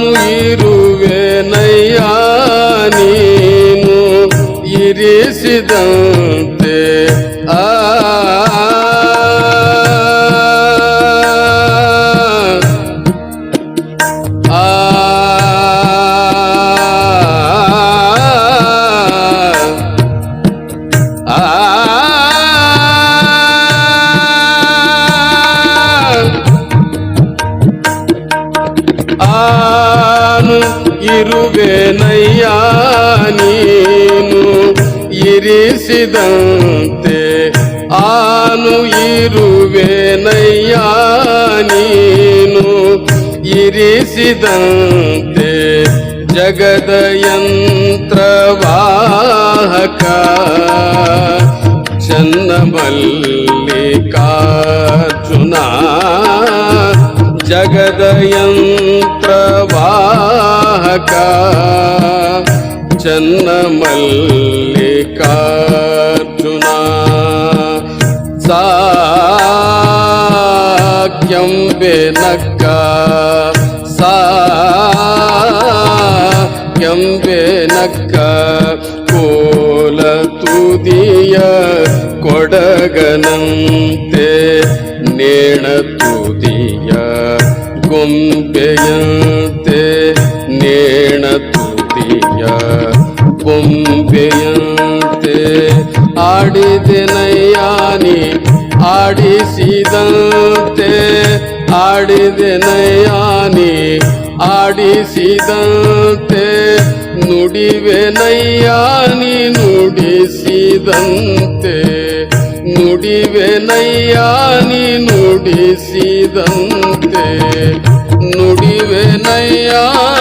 ನಾನು ಇರುವೆನಯ್ಯ ನೀನು ಇರಿಸಿದಂತೆ ಆ ಆ ಇರುವೆನಯ್ಯ ನೀನು ಇರಿಸಿದಂತೆ ಆನು ಇರುವೆನಯ್ಯ ನೀನು ಇರಿಸಿದಂತೆ ಜಗದ ಯಂತ್ರವಾಹಕ ಚನ್ನಮಲ್ಲಿಕಾರ್ಜುನ ಜಗದ ಯಂತ್ರವಾಹಕ ಚನ್ನಮಲ್ಲಿಕಾರ್ಜುನ. ಸಾಕ್ಯಂಬೆ ನಕ್ಕ ಸಾಕ್ಯಂಬೆ ನಕ್ಕ ಕೋಲ ತುದಿಯ ಕೊಡಗನಂತೆ ನೇಣ ಆಡಿದೆನಯ್ಯಾನಿ ಆಡಿಸಿದಂತೆ ಆಡಿದೆನಯ್ಯಾನಿ ಆಡಿಸಿದಂತೆ ನುಡಿವೆನಯ್ಯಾನಿ ನುಡಿಸಿದಂತೆ ನುಡಿವೆನಯ್ಯಾನಿ ನುಡಿಸಿದಂತೆ ನುಡಿವೆನಯ್ಯಾನಿ